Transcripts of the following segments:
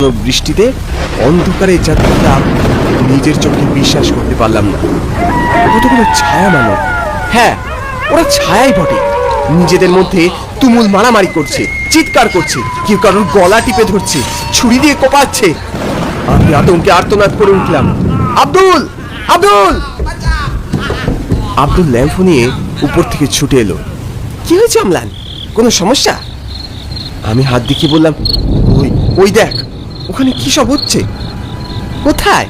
বৃষ্টিতে অন্ধকারে যা দেখলাম নিজের চোখে বিশ্বাস করতে পারলাম না। কতগুলো ছায়া মানব হ্যাঁ ওরা ছায়াই বটে। নিজেদের মধ্যে তুমুল মারামারি করছে, চিৎকার করছে, কেউ কারোর গলা টিপে ধরছে, ছুরি দিয়ে কোপাচ্ছে। আমি আতঙ্কে আর্তনাদ করে উঠলাম। আব্দুল! আব্দুল! আব্দুল ল্যাম্প নিয়ে উপর থেকে ছুটে এলো। কি হয়েছে আমলান কোনো সমস্যা? আমি হাত দেখিয়ে বললাম, ওই ওই দেখ। ওখানে কি সব হচ্ছে? কোথায়?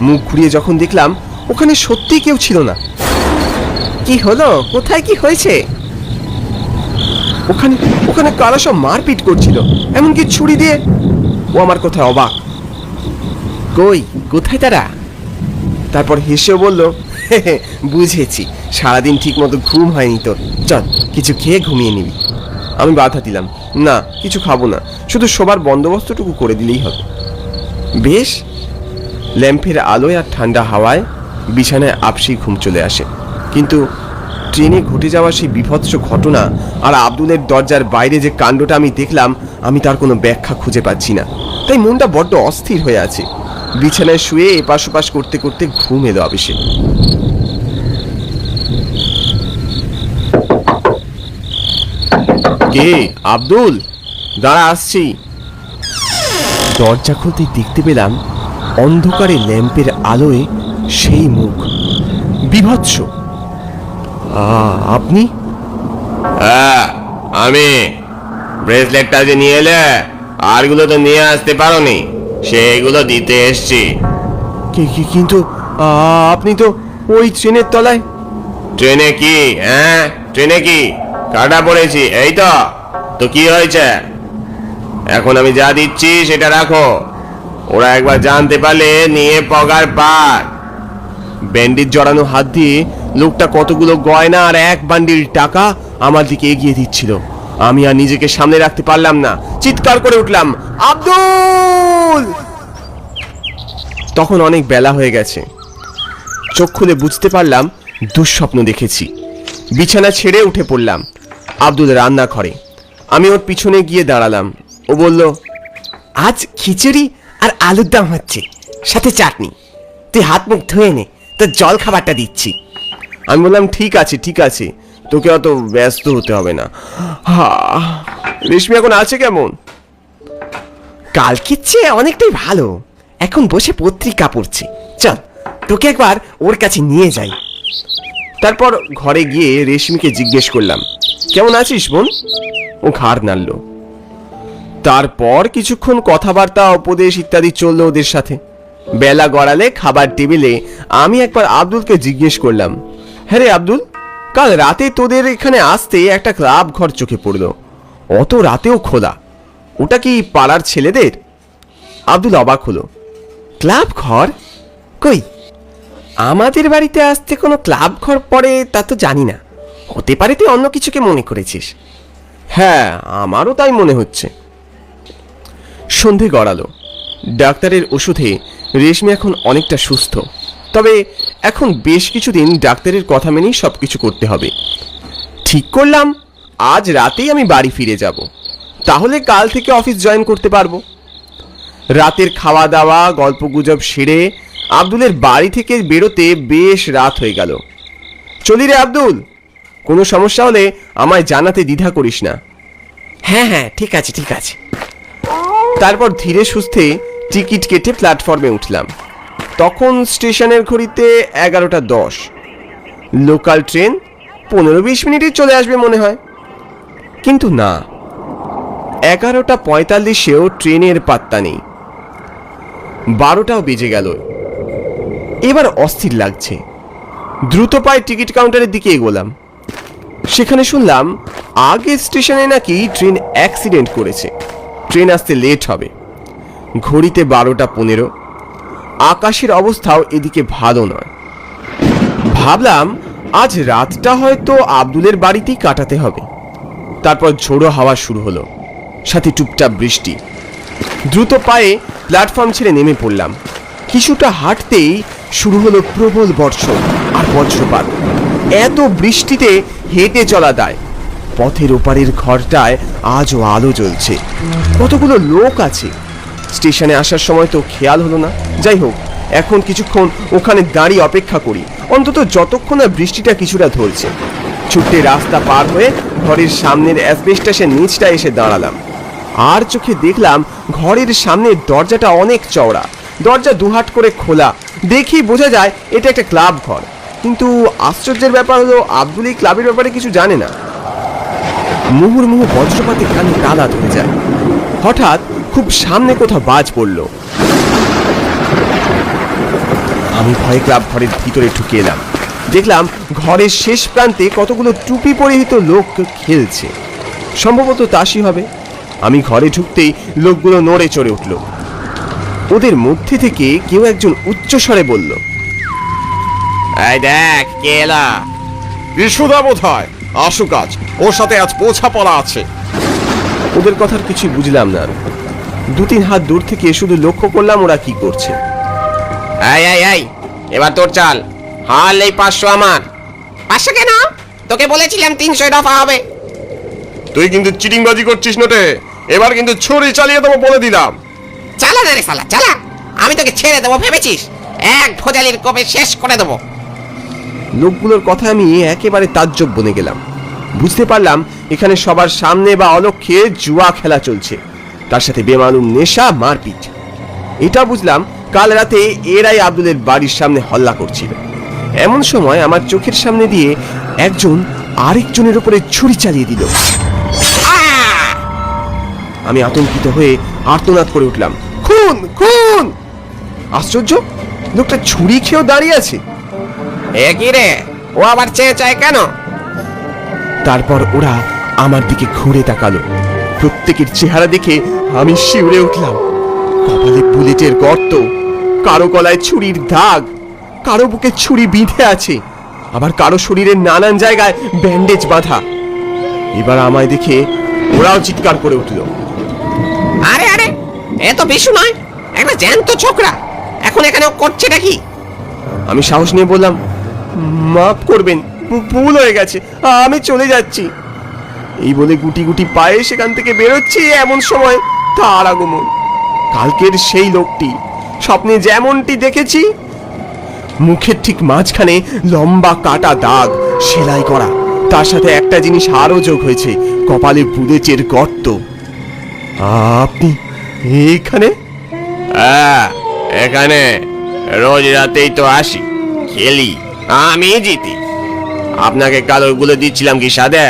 মুখ ঘুরিয়ে যখন দেখলাম, ওখানে সত্যি কেউ ছিল না। কি হলো? কোথায় কি হয়েছে? ওখানে ওখানে কারা সব মারপিট করছিল? এমনকি ছুরি দিয়ে? ও আমার কথায় অবাক। কই, কোথায় তারা? তারপর হেসেও বলল বুঝেছি। সারাদিন ঠিক মতো ঘুম হয়নি তোর। চল, কিছু খেয়ে ঘুমিয়ে নিবি। আমি বাধা দিলাম। না, কিছু খাব না। শুধু সবার বন্দোবস্তটুকু করে দিলেই হবে। বেশ, ল্যাম্পের আলোয় আর ঠান্ডা হাওয়ায় বিছানায় আপসি ঘুম চলে আসে। কিন্তু ট্রেনে ঘটে যাওয়া সেই বিভৎস ঘটনা আর আব্দুলের দরজার বাইরে যে কাণ্ডটা আমি দেখলাম, আমি তার কোনো ব্যাখ্যা খুঁজে পাচ্ছি না। তাই মনটা বড্ড অস্থির হয়ে আছে। বিছানায় শুয়ে এপাশ ওপাশ করতে করতে ঘুম এলো অফিসে কে আব্দুল দাঁড়া আসছি। দরজা খুলতে দেখতে পেলাম অন্ধকারে ল্যাম্পের আলোয় সেই মুখ। বিভৎস। আপনি? হ্যাঁ আমি। ব্রেসলেটটা যে নিয়ে এলে আরগুলো তো নিয়ে আসতে পারোনি। সেগুলো দিতে এসছি। কিন্তু আপনি তো ওই ট্রেনের তলায় ট্রেনে কি হ্যাঁ? ট্রেনে কি? কাটা পড়েছি, এই তো। তো কি হয়েছে? এখন আমি যা দিচ্ছি সেটা রাখো। ওরা একবার জানতে পারলে নিয়ে পগার পার। ব্যান্ডেজ জড়ানো হাত দিয়ে লোকটা কতগুলো গয়না আর এক বান্ডিল টাকা আমার দিকে এগিয়ে দিচ্ছিল। আমি আর নিজেকে সামনে রাখতে পারলাম না। চিৎকার করে উঠলাম, আব্দুল! তখন অনেক বেলা হয়ে গেছে। চোখ খুলে বুঝতে পারলাম, দুঃস্বপ্ন দেখেছি। বিছানা ছেড়ে উঠে পড়লাম। আব্দুল রান্না ঘরে আমি ওর পিছনে গিয়ে দাঁড়ালাম। ও বলল আজ খিচুড়ি আর আলুর দাম হচ্ছে সাথে চাটনি। তুই হাত মুখ ধুয়ে নে তোর জল খাবারটা দিচ্ছি। আমি বললাম ঠিক আছে ঠিক আছে তোকে অত ব্যস্ত হতে হবে না। হা, রেশমি এখন আছে কেমন? কালকের চেয়ে অনেকটাই ভালো। এখন বসে পত্রিকা পড়ছে। চল তোকে একবার ওর কাছে নিয়ে যাই। তারপর ঘরে গিয়ে রেশমিকে জিজ্ঞেস করলাম কেমন আছিস বোন? ও ঘাড় নাড়ল। তারপর কিছুক্ষণ কথাবার্তা, উপদেশ ইত্যাদি চলল ওদের সাথে। বেলা গড়ালে খাবার টেবিলে আমি একবার আব্দুলকে জিজ্ঞেস করলাম হ্যাঁ রে আব্দুল, কাল রাতে তোদের এখানে আসতে একটা ক্লাব ঘর চোখে পড়ল। অত রাতেও খোলা। ওটা কি পাড়ার ছেলেদের? আব্দুল অবাক হলো, ক্লাব ঘর? কই? আমাদের বাড়িতে আসতে কোনো ক্লাব ঘর পড়ে তা তো জানি না। হতে পারে তুই অন্য কিছুকে মনে করেছিস। হ্যাঁ আমারও তাই মনে হচ্ছে। সন্ধে গড়ালো। ডাক্তারের ওষুধে রেশমি এখন অনেকটা সুস্থ। তবে এখন বেশ কিছুদিন ডাক্তারের কথা মেনেই সব কিছু করতে হবে। ঠিক করলাম, আজ রাতেই আমি বাড়ি ফিরে যাব। তাহলে কাল থেকে অফিস জয়েন করতে পারব। রাতের খাওয়া দাওয়া গল্প গুজব সেরে আব্দুলের বাড়ি থেকে বেরোতে বেশ রাত হয়ে গেল। চলি রে আব্দুল! কোনো সমস্যা হলে আমায় জানাতে দ্বিধা করিস না। হ্যাঁ হ্যাঁ ঠিক আছে ঠিক আছে। তারপর ধীরে সুস্থে টিকিট কেটে প্ল্যাটফর্মে উঠলাম। তখন স্টেশনের ঘড়িতে এগারোটা দশ। লোকাল ট্রেন পনেরো বিশ মিনিটে চলে আসবে মনে হয়। কিন্তু না এগারোটা পঁয়তাল্লিশেও ট্রেনের পাত্তা নেই। বারোটাও বেজে গেল। এবার অস্থির লাগছে। দ্রুত পায়ে টিকিট কাউন্টারের দিকে এগোলাম। সেখানে শুনলাম আগের স্টেশনে নাকি ট্রেন অ্যাক্সিডেন্ট করেছে। ট্রেন আসতে লেট হবে। ঘড়িতে বারোটা পনেরো। আকাশের অবস্থাও এদিকে ভালো নয়। ভাবলাম, আজ রাতটা হয়তো আব্দুলের বাড়িতেই কাটাতে হবে। তারপর ঝোড়ো হাওয়া শুরু হলো। সাথে টুপটাপ বৃষ্টি। দ্রুত পায়ে প্ল্যাটফর্ম ছেড়ে নেমে পড়লাম। কিছুটা হাঁটতেই শুরু হলো প্রবল বর্ষণ আর বজ্রপাত। এত বৃষ্টিতে হেঁটে চলা দায়। পথের ওপারের ঘরটায় আজও আলো জ্বলছে। কতগুলো লোক আছে। স্টেশনে আসার সময় তো খেয়াল হলো না। যাই হোক, এখন কিছুক্ষণ ওখানে দাঁড়িয়ে অপেক্ষা করি। অন্তত যতক্ষণ না বৃষ্টিটা কিছুটা ধরছে। ছুটে রাস্তা পার হয়ে ঘরের সামনের অ্যাসবেস্টাসের নিচটা এসে দাঁড়ালাম। আর চোখে দেখলাম ঘরের সামনের দরজাটা অনেক চওড়া। দরজা দুহাট করে খোলা। দেখি বোঝা যায় এটা একটা ক্লাব ঘর। কিন্তু আশ্চর্যের ব্যাপার হলো আব্দুল এই ক্লাবের ব্যাপারে কিছু জানে না। মুহুর্মুহু বজ্রপাতে কানে তালা ধরে যায়। হঠাৎ খুব সামনে কোথাও বাজ পড়ল। আমি ভয়ে ক্লাব ঘরের ভিতরে ঢুকে এলাম। দেখলাম ঘরের শেষ প্রান্তে কতগুলো টুপি পরিহিত লোক খেলছে। সম্ভবত তাসই হবে। আমি ঘরে ঢুকতেই লোকগুলো নড়ে চড়ে উঠল। ওদের মধ্যে থেকে কেউ একজন উচ্চস্বরে বলল এই দেখ কে এলা? বিশুদা বোধ হয় আসুক আজ ওর সাথে আজ পোছা পড়া আছে। ওদের কথার কিছুই বুঝলাম না আমি। দু তিন হাত দূর থেকে শুধু লক্ষ্য করলাম ওরা কি করছে। এই এই এই এবার তোর চাল। হাল এই পাঁচশো আমার। পাঁচশো কেন? তোকে বলেছিলাম তিনশো দফা হবে। তুই কিন্তু চিটিংবাজি করছিস নোটে। এবার কিন্তু ছুরি চালিয়ে দেবো বলে দিলাম। চালা না রে সালা চালা। আমি তোকে ছেড়ে দেবো ভেবেছিস? এক ভোজালির কবে শেষ করে দেবো। লোকগুলোর কথা আমি একেবারে তাজ্জব বনে গেলাম। বুঝতে পারলাম এখানে সবার সামনে বা অলক্ষে জুয়া খেলা চলছে। তার সাথে বেমালুম নেশা, মারপিট। এটা বুঝলাম কাল রাতে এরাই আব্দুলের বাড়ির সামনে হল্লা করছিল। এমন সময় আমার চোখের সামনে দিয়ে একজন আরেকজনের উপরে ছুরি চালিয়ে দিল! আমি আতঙ্কিত হয়ে আর্তনাদ করে উঠলাম। খুন খুন! আশ্চর্য! লোকটা ছুরি খেয়েও দাঁড়িয়ে আছে। এ কি রে? ও আবার চেয়ে চায় কেন? তারপর ওরা আমার দিকে ঘুরে তাকালো। প্রত্যেকের চেহারা দেখে আমি শিউরে উঠলাম। কপালে বুলেটের গর্ত কারও গলায় ছুরির দাগ কারও বুকে ছুরি বিঁধে আছে আবার কারও শরীরের নানান জায়গায় ব্যান্ডেজ বাঁধা। এবার আমায় দেখে ওরাও চিৎকার করে উঠল। আরে আরে এ তো বিশু নয় একটা জ্যান্ত ছোকরা। এখন এখানে করছে নাকি আমি সাহস নিয়ে বললাম মাফ করবেন ভুল হয়ে গেছে, আমি চলে যাচ্ছি। এই বলে গুটি গুটি পায়ে সেখান থেকে বেরোচ্ছি এমন সময় তার আগমন। কালকের সেই লোকটি, স্বপ্নে যেমনটি দেখেছি, মুখের ঠিক মাঝখানে লম্বা কাটা দাগ, সেলাই করা, তার সাথে একটা জিনিস আরও যোগ হয়েছে, কপালে বুলেটের গর্ত। আপনি এইখানে হ্যাঁ এখানে। রোজ রাতেই তো আসি, খেলি। আমি জিতি। আপনাকে কালোগুলো দিচ্ছিলাম কি সাদে?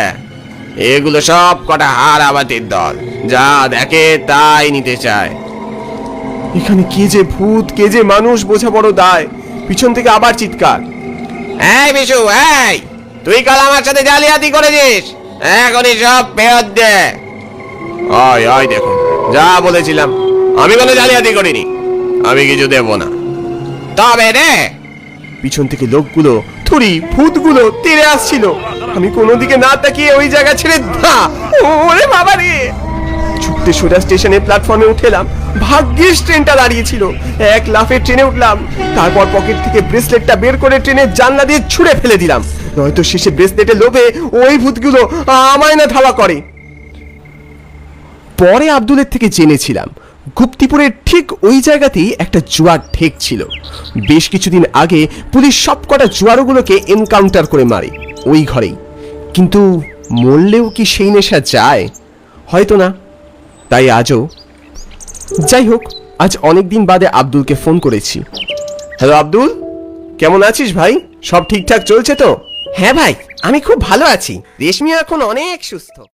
এগুলো সব কটা হার আবাতের দল। যা দেখে তাই নিতে চায়। এখানে কে যে ভূত কে যে মানুষ বোঝা বড় দায়। পিছন থেকে আবার চিৎকার। এই বিশু এই! তুই কাল আমার সাথে জালিয়াতি করেছিস? এখনই সব ফেরত দে। ওই ওই দেখুন যা বলেছিলাম। আমি কোনো জালিয়াতি করিনি। আমি কিছু দেব না। তবে রে পিছন থেকে লোকগুলো, থুরি ভূতগুলো তেড়ে আসছিল। আমি কোনো দিকে না তাকিয়ে ওই জায়গা ছেড়ে ধা, ওরে বাবা রে! ছুটতে সোজা স্টেশনে প্ল্যাটফর্মে উঠেলাম, ভাগ্যিস ট্রেনটা দাঁড়িয়েছিল। এক লাফে ট্রেনে উঠলাম, তারপর পকেট থেকে ব্রেসলেটটা বের করে ট্রেনের জানলা দিয়ে ছুঁড়ে ফেলে দিলাম। নয়তো শেষে ব্রেসলেটে লোভে ওই ভূতগুলো আমায় না ধাওয়া করে। পরে আব্দুলের থেকে জেনেছিলাম গুপ্তিপুরের ঠিক ওই জায়গাতেই একটা জুয়ার ঠেক ছিল। বেশ কিছুদিন আগে পুলিশ সবকটা জুয়ারোগুলোকে এনকাউন্টার করে মারে, ওই ঘরেই। কিন্তু মরলেও কি সেই নেশা যায়? হয়তো না। তাই আজও। যাই হোক, আজ অনেক দিন বাদে আব্দুলকে ফোন করেছি। হ্যালো আব্দুল, কেমন আছিস ভাই? সব ঠিকঠাক চলছে তো? হ্যাঁ ভাই, আমি খুব ভালো আছি। রেশমি এখন অনেক সুস্থ।